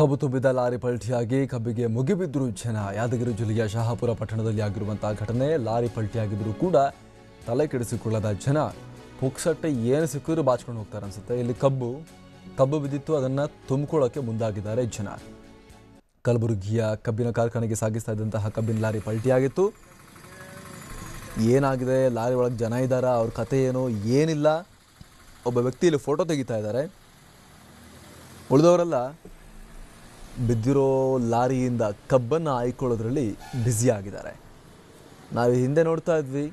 ಕಬ್ಬು ತುಂಬಿದ ಲಾರಿ ಪಲ್ಟಿಯಾಗಿ ಕಬ್ಬಿಗೆ ಮುಗಿಬಿದ್ದರು ಜನ ಯಾದಗಿರಿ ಜಿಲ್ಲೆಯ ಶಹಾಪುರ ಪಟ್ಟಣದಲ್ಲಿ ಆಗಿರುವಂತಹ ಘಟನೆ, ಲಾರಿ ಪಲ್ಟಿಯಾಗಿದ್ದರೂ ಕೂಡ ತಲೆ ಕೆಡಿಸಿಕೊಳ್ಳದ ಜನ ಪುಕ್ಸಟ್ಟೆ ಏನು ಸಿಕ್ಕಿದ್ರು ಬಾಚ್ಕೊಂಡು ಹೋಗ್ತಾರೆ ಅನ್ಸುತ್ತೆ. ಇಲ್ಲಿ ಕಬ್ಬು ಕಬ್ಬು ಬಿದ್ದಿತ್ತು, ಅದನ್ನು ತುಂಬಿಕೊಳ್ಳೋಕೆ ಮುಂದಾಗಿದ್ದಾರೆ ಜನ. ಕಲಬುರಗಿಯ ಕಬ್ಬಿನ ಕಾರ್ಖಾನೆಗೆ ಸಾಗಿಸ್ತಾ ಇದ್ದಂತಹ ಕಬ್ಬಿನ ಲಾರಿ ಪಲ್ಟಿಯಾಗಿತ್ತು. ಏನಾಗಿದೆ? ಲಾರಿ ಒಳಗೆ ಜನ ಇದ್ದಾರಾ? ಅವ್ರ ಕತೆ ಏನು? ಏನಿಲ್ಲ? ಒಬ್ಬ ವ್ಯಕ್ತಿ ಇಲ್ಲಿ ಫೋಟೋ ತೆಗಿತಾ ಇದ್ದಾರೆ. ಉಳಿದವರೆಲ್ಲ ಬಿದ್ದಿರೋ ಲಾರಿಯಿಂದ ಕಬ್ಬನ್ನು ಆಯ್ಕೊಳ್ಳೋದ್ರಲ್ಲಿ ಬ್ಯುಸಿ ಆಗಿದ್ದಾರೆ. ನಾವು ಹಿಂದೆ ನೋಡ್ತಾ ಇದ್ವಿ,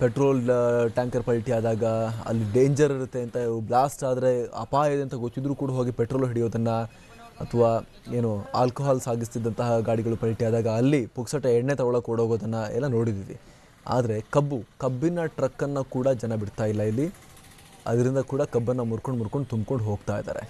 ಪೆಟ್ರೋಲ್ ಟ್ಯಾಂಕರ್ ಪಲ್ಟಿ ಆದಾಗ ಅಲ್ಲಿ ಡೇಂಜರ್ ಇರುತ್ತೆ ಅಂತ ಬ್ಲಾಸ್ಟ್ ಆದರೆ ಅಪಾಯ ಇದೆ ಅಂತ ಗೊತ್ತಿದ್ರೂ ಕೂಡ ಹೋಗಿ ಪೆಟ್ರೋಲ್ ಹಿಡಿಯೋದನ್ನು ಅಥವಾ ಏನು ಆಲ್ಕೋಹಾಲ್ ಸಾಗಿಸ್ತಿದ್ದಂತಹ ಗಾಡಿಗಳು ಪಲ್ಟಿ ಆದಾಗ ಅಲ್ಲಿ ಪುಕ್ಸಟ ಎಣ್ಣೆ ತಗೊಳಕ್ಕೆ ಓಡೋಗೋದನ್ನು ಎಲ್ಲ ನೋಡಿದ್ದೀವಿ ಆದರೆ ಕಬ್ಬು, ಕಬ್ಬಿನ ಟ್ರಕ್ಕನ್ನು ಕೂಡ ಜನ ಬಿಡ್ತಾ ಇಲ್ಲ ಇಲ್ಲಿ. ಅದರಿಂದ ಕೂಡ ಕಬ್ಬನ್ನು ಮುರ್ಕೊಂಡು ಮುರ್ಕೊಂಡು ತುಂಬ್ಕೊಂಡು ಹೋಗ್ತಾ ಇದ್ದಾರೆ.